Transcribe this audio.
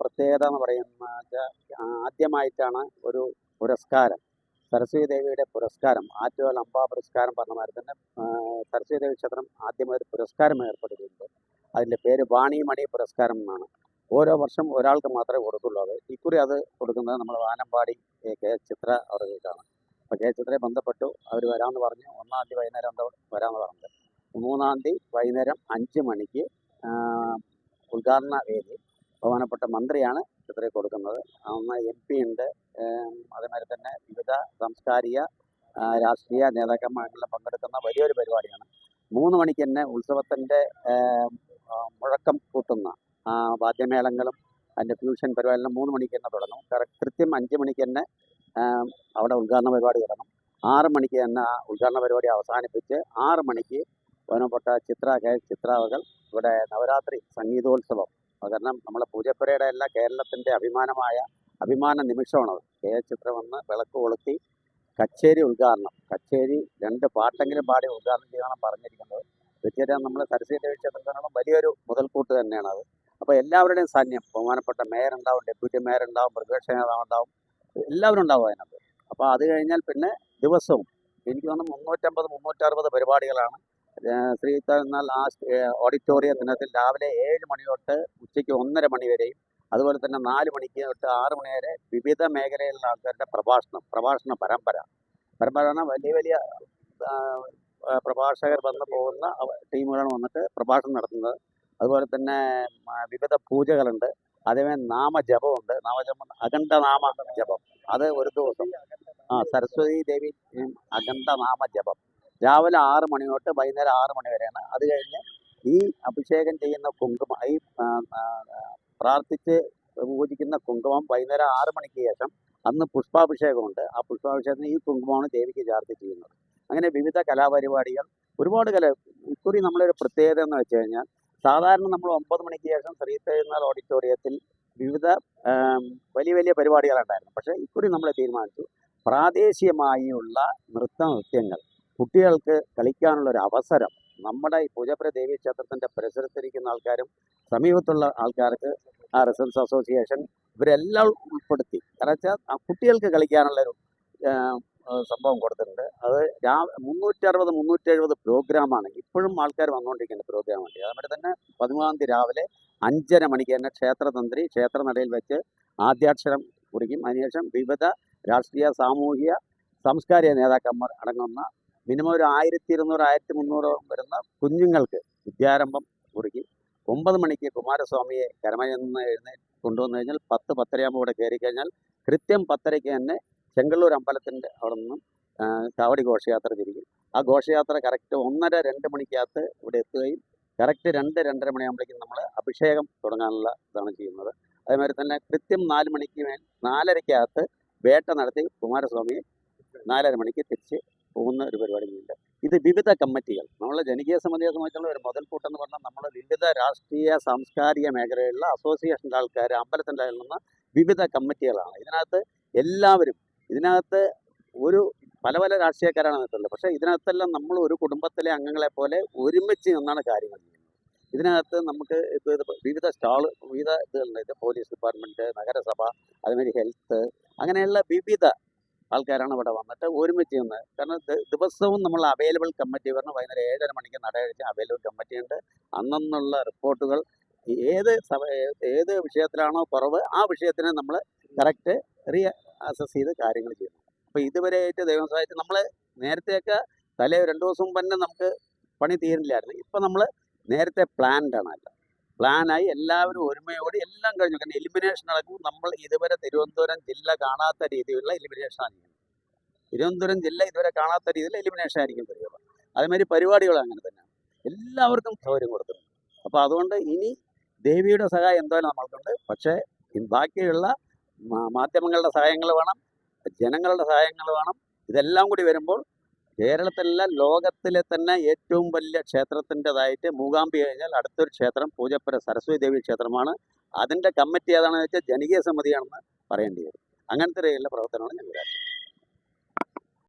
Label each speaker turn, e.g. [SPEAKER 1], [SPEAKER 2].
[SPEAKER 1] പ്രത്യേകത എന്ന് പറയുന്നത് ആദ്യമായിട്ടാണ് ഒരു പുരസ്കാരം. സരസ്വതി ദേവിയുടെ പുരസ്കാരം ആറ്റുകാൽ അമ്പ പുരസ്കാരം പറഞ്ഞ മാതിരി തന്നെ സരസ്വതി ദേവി ക്ഷേത്രം ആദ്യമായി ഒരു പുരസ്കാരം ഏർപ്പെടുത്തിയിട്ടുണ്ട്. അതിന്റെ പേര് വാണിമണി പുരസ്കാരം എന്നാണ്. ഓരോ വർഷം ഒരാൾക്ക് മാത്രമേ കൊടുക്കുള്ളൂ അത്. ഇക്കുറി അത് കൊടുക്കുന്നത് നമ്മൾ വാനമ്പാടി കെ ചിത്ര അവർക്കാണ് അപ്പോൾ കെ ചിത്രയെ ബന്ധപ്പെട്ടു. അവർ വരാമെന്ന് പറഞ്ഞു. ഒന്നാം തീയതി വൈകുന്നേരം എന്താ വരാമെന്ന് പറഞ്ഞത് മൂന്നാം തീയതി വൈകുന്നേരം അഞ്ച് മണിക്ക് ഉദ്ഘാടന വേദി. ബഹുമാനപ്പെട്ട മന്ത്രിയാണ് ചിത്രയെ കൊടുക്കുന്നത്. അന്ന് എം പി ഉണ്ട്. അതേമാതിരി തന്നെ വിവിധ സാംസ്കാരിക രാഷ്ട്രീയ നേതാക്കന്മാരെല്ലാം പങ്കെടുക്കുന്ന വലിയൊരു പരിപാടിയാണ്. മൂന്ന് മണിക്ക് തന്നെ ഉത്സവത്തിന്റെ മുഴക്കം കൂട്ടുന്ന വാദ്യമേളങ്ങളും അതിന്റെ ഫ്യൂഷൻ പരിപാടിയെല്ലാം മൂന്ന് മണിക്ക് തന്നെ തുടങ്ങും. കൃത്യം അഞ്ച് മണിക്ക് തന്നെ അവിടെ ഉദ്ഘാടന പരിപാടി തുടങ്ങും ആറ് മണിക്ക് തന്നെ ആ ഉദ്ഘാടന പരിപാടി അവസാനിപ്പിച്ച് ആറ് മണിക്ക് ബഹുമാനപ്പെട്ട ചിത്ര ചിത്രാവകൾ ഇവിടെ നവരാത്രി സംഗീതോത്സവം കാരണം നമ്മളെ പൂജപ്പുരയുടെ എല്ലാം കേരളത്തിന്റെ അഭിമാനമായ അഭിമാന നിമിഷമാണത് കെ വന്ന് വിളക്ക് കൊളുത്തി കച്ചേരി ഉദ്ഘാടനം. കച്ചേരി രണ്ട് പാട്ടെങ്കിലും പാടി ഉദ്ഘാടനം ചെയ്യണം പറഞ്ഞിരിക്കുന്നത്. തീർച്ചയായിട്ടും നമ്മൾ സരസ്വതി ദേവി ക്ഷേത്രത്തിനോളം വലിയൊരു മുതൽക്കൂട്ട് തന്നെയാണ് അത്. അപ്പോൾ എല്ലാവരുടെയും സാന്നിധ്യം ബഹുമാനപ്പെട്ട മേയർ ഉണ്ടാവും ഡെപ്യൂട്ടി മേയർ ഉണ്ടാവും പ്രതിപക്ഷ നേതാവ് ഉണ്ടാവും എല്ലാവരും ഉണ്ടാവും അതിനകത്ത്. അപ്പോൾ അത് കഴിഞ്ഞാൽ പിന്നെ ദിവസവും എനിക്ക് തോന്നുന്നു മുന്നൂറ്റമ്പത് മുന്നൂറ്ററുപത് പരിപാടികളാണ് ഏഹ് ശ്രീ എന്നാൽ ആ ഓഡിറ്റോറിയത്തിനകത്ത് രാവിലെ ഏഴ് മണി തൊട്ട് ഉച്ചയ്ക്ക് ഒന്നര മണി വരെയും അതുപോലെ തന്നെ നാല് മണിക്ക് തൊട്ട് ആറ് മണി വരെ വിവിധ മേഖലയിലുള്ള ആൾക്കാരുടെ പ്രഭാഷണം പ്രഭാഷണ പരമ്പര. പരമ്പര വലിയ വലിയ പ്രഭാഷകർ വന്ന് പോകുന്ന ടീമുകളാണ് വന്നിട്ട് പ്രഭാഷണം നടത്തുന്നത്. അതുപോലെ തന്നെ വിവിധ പൂജകളുണ്ട്. അതേപോലെ നാമജപമുണ്ട് നാമജപം അഖണ്ഡ നാമ ജപം. അത് ഒരു ദിവസം ആ സരസ്വതി ദേവി ഉം, അഖണ്ഡ നാമ ജപം. രാവിലെ ആറ് മണി തൊട്ട് വൈകുന്നേരം ആറ് മണി വരെയാണ്. അത് കഴിഞ്ഞ് ഈ അഭിഷേകം ചെയ്യുന്ന കുങ്കുമം ഈ പ്രാർത്ഥിച്ച് പൂജിക്കുന്ന കുങ്കുമം വൈകുന്നേരം ആറ് മണിക്ക് ശേഷം അന്ന് പുഷ്പാഭിഷേകമുണ്ട്. ആ പുഷ്പാഭിഷേകത്തിന് ഈ കുങ്കുമമാണ് ദേവിക്ക് ചാർത്തി ചെയ്യുന്നത് അങ്ങനെ വിവിധ കലാപരിപാടികൾ ഒരുപാട് കല ഇക്കുറി നമ്മളൊരു പ്രത്യേകത എന്ന് വെച്ച് കഴിഞ്ഞാൽ സാധാരണ നമ്മൾ ഒമ്പത് മണിക്ക് ശേഷം ശ്രീ പെരുന്നാൾ ഓഡിറ്റോറിയത്തിൽ വിവിധ വലിയ വലിയ പരിപാടികളുണ്ടായിരുന്നു പക്ഷേ ഇക്കുറി നമ്മൾ തീരുമാനിച്ചു പ്രാദേശികമായുള്ള നൃത്ത നൃത്യങ്ങൾ. കുട്ടികൾക്ക് കളിക്കാനുള്ള ഒരു അവസരം. നമ്മുടെ ഈ പൂജപ്പുര ദേവി ക്ഷേത്രത്തിന്റെ പരിസരത്തിരിക്കുന്ന ആൾക്കാരും സമീപത്തുള്ള ആൾക്കാർക്ക് ആ റെസിഡൻസ് അസോസിയേഷൻ ഇവരെല്ലാം ഉൾപ്പെടുത്തി. കാരണം വെച്ചാൽ കുട്ടികൾക്ക് കളിക്കാനുള്ളൊരു സംഭവം കൊടുത്തിട്ടുണ്ട്. അത് രാ മുന്നൂറ്ററുപത് മുന്നൂറ്റെഴുപത് പ്രോഗ്രാമാണ്. ഇപ്പോഴും ആൾക്കാർ വന്നുകൊണ്ടിരിക്കുന്ന പ്രോഗ്രാമാണ് അതുപോലെ തന്നെ പതിമൂന്നാം തീയതി രാവിലെ അഞ്ചര മണിക്ക് തന്നെ ക്ഷേത്രതന്ത്രി ക്ഷേത്രനടയിൽ വെച്ച് ആദ്യാക്ഷരം കുറിക്കും. അതിനുശേഷം വിവിധ രാഷ്ട്രീയ സാമൂഹിക സാംസ്കാരിക നേതാക്കന്മാർ അടങ്ങുന്ന മിനിമം ഒരു ആയിരത്തി ഇരുന്നൂറ് ആയിരത്തി മുന്നൂറോളം വരുന്ന കുഞ്ഞുങ്ങൾക്ക് വിദ്യാരംഭം കുറിക്കും ഒമ്പത് മണിക്ക് കുമാരസ്വാമിയെ കരമയെന്ന് എഴുന്നേറ്റ് കൊണ്ടുവന്നു കഴിഞ്ഞാൽ പത്ത് പത്തരയാകുമ്പോൾ ഇവിടെ കയറി കഴിഞ്ഞാൽ കൃത്യം പത്തരയ്ക്ക് തന്നെ ചെങ്കള്ളൂർ അമ്പലത്തിന്റെ അവിടെ നിന്നും കാവടി ഘോഷയാത്ര തിരിക്കും ആ ഘോഷയാത്ര കറക്റ്റ് ഒന്നര രണ്ട് മണിക്കകത്ത് ഇവിടെ എത്തുകയും കറക്റ്റ് രണ്ട് രണ്ടര മണിയാകുമ്പോഴേക്കും നമ്മൾ അഭിഷേകം തുടങ്ങാനുള്ള ഇതാണ് ചെയ്യുന്നത്. അതേമാതിരി തന്നെ കൃത്യം നാല് മണിക്ക് മേൽ നാലരയ്ക്കകത്ത് വേട്ട നടത്തി കുമാരസ്വാമിയെ നാലര മണിക്ക് തിരിച്ച് പോകുന്ന ഒരു പരിപാടി ചെയ്യുന്നുണ്ട് ഇത് വിവിധ കമ്മിറ്റികൾ. നമ്മളെ ജനകീയ സംബന്ധിച്ചുള്ള ഒരു മുതൽക്കൂട്ടെന്ന് പറഞ്ഞാൽ നമ്മൾ വിവിധ രാഷ്ട്രീയ സാംസ്കാരിക മേഖലകളിലുള്ള അസോസിയേഷന്റെ ആൾക്കാർ അമ്പലത്തിന്റെ നിന്ന് വിവിധ കമ്മിറ്റികളാണ്. ഇതിനകത്ത് എല്ലാവരും ഇതിനകത്ത് ഒരു പല പല രാഷ്ട്രീയക്കാരാണ് നിൽക്കുന്നത് പക്ഷേ ഇതിനകത്തെല്ലാം നമ്മൾ ഒരു കുടുംബത്തിലെ അംഗങ്ങളെ പോലെ ഒരുമിച്ച് നിന്നാണ് കാര്യങ്ങൾ ചെയ്യുന്നത്. ഇതിനകത്ത് നമുക്ക് ഇപ്പോൾ വിവിധ സ്റ്റാൾ വിവിധ ഇതുകളുണ്ട്. ഇത് പോലീസ് ഡിപ്പാർട്ട്മെന്റ് നഗരസഭ അതുമാതിരി ഹെൽത്ത് അങ്ങനെയുള്ള വിവിധ ആൾക്കാരാണ് അവിടെ വന്നിട്ട് ഒരുമിച്ച് നിന്ന്. കാരണം ദിവസവും നമ്മൾ അവൈലബിൾ കമ്മിറ്റി വരണം വൈകുന്നേരം ഏഴര മണിക്ക് നടയടിച്ച് അവൈലബിൾ കമ്മിറ്റി ഉണ്ട്. അന്നുള്ള റിപ്പോർട്ടുകൾ ഏത് സഭ ഏത് വിഷയത്തിലാണോ കുറവ് ആ വിഷയത്തിനെ നമ്മൾ കറക്റ്റ് റീ അസസ് ചെയ്ത് കാര്യങ്ങൾ ചെയ്യുന്നു. അപ്പോൾ ഇതുവരെയായിട്ട് ദൈവം സഹായിച്ച് നമ്മൾ നേരത്തെയൊക്കെ തലേ രണ്ട് ദിവസം മുമ്പ് തന്നെ നമുക്ക് പണി തീരില്ലായിരുന്നു. ഇപ്പം നമ്മൾ നേരത്തെ പ്ലാൻഡ് ആണ് പ്ലാനായി എല്ലാവരും ഒരുമയോടെ എല്ലാം കഴിഞ്ഞു. കാരണം എലിമിനേഷൻ നടക്കും നമ്മൾ ഇതുവരെ തിരുവനന്തപുരം ജില്ല കാണാത്ത രീതിയിലുള്ള എലിമിനേഷനാണ് ചെയ്യുന്നത്. തിരുവനന്തപുരം ജില്ല ഇതുവരെ കാണാത്ത രീതിയിൽ എലിമിനേഷൻ ആയിരിക്കും പരിപാടി അതേമാതിരി പരിപാടികൾ അങ്ങനെ തന്നെ. എല്ലാവർക്കും സൗകര്യം കൊടുത്തിട്ടുണ്ട്. അപ്പോൾ അതുകൊണ്ട് ഇനി ദേവിയുടെ സഹായം എന്തായാലും നമ്മൾക്കുണ്ട്. പക്ഷേ ബാക്കിയുള്ള മാധ്യമങ്ങളുടെ സഹായങ്ങൾ വേണം ജനങ്ങളുടെ സഹായങ്ങൾ വേണം. ഇതെല്ലാം കൂടി വരുമ്പോൾ കേരളത്തിലല്ല ലോകത്തിലെ തന്നെ ഏറ്റവും വലിയ ക്ഷേത്രത്തിന്റെതായിട്ട് മൂകാംബി കഴിഞ്ഞാൽ അടുത്തൊരു ക്ഷേത്രം പൂജപ്പുര സരസ്വതി ദേവി ക്ഷേത്രമാണ്. അതിന്റെ കമ്മിറ്റി ഏതാണെന്ന് വെച്ചാൽ ജനകീയ സമിതിയാണെന്ന് പറയേണ്ടി വരും. അങ്ങനത്തെ രീതിയിലുള്ള പ്രവർത്തനമാണ് ഞങ്ങൾ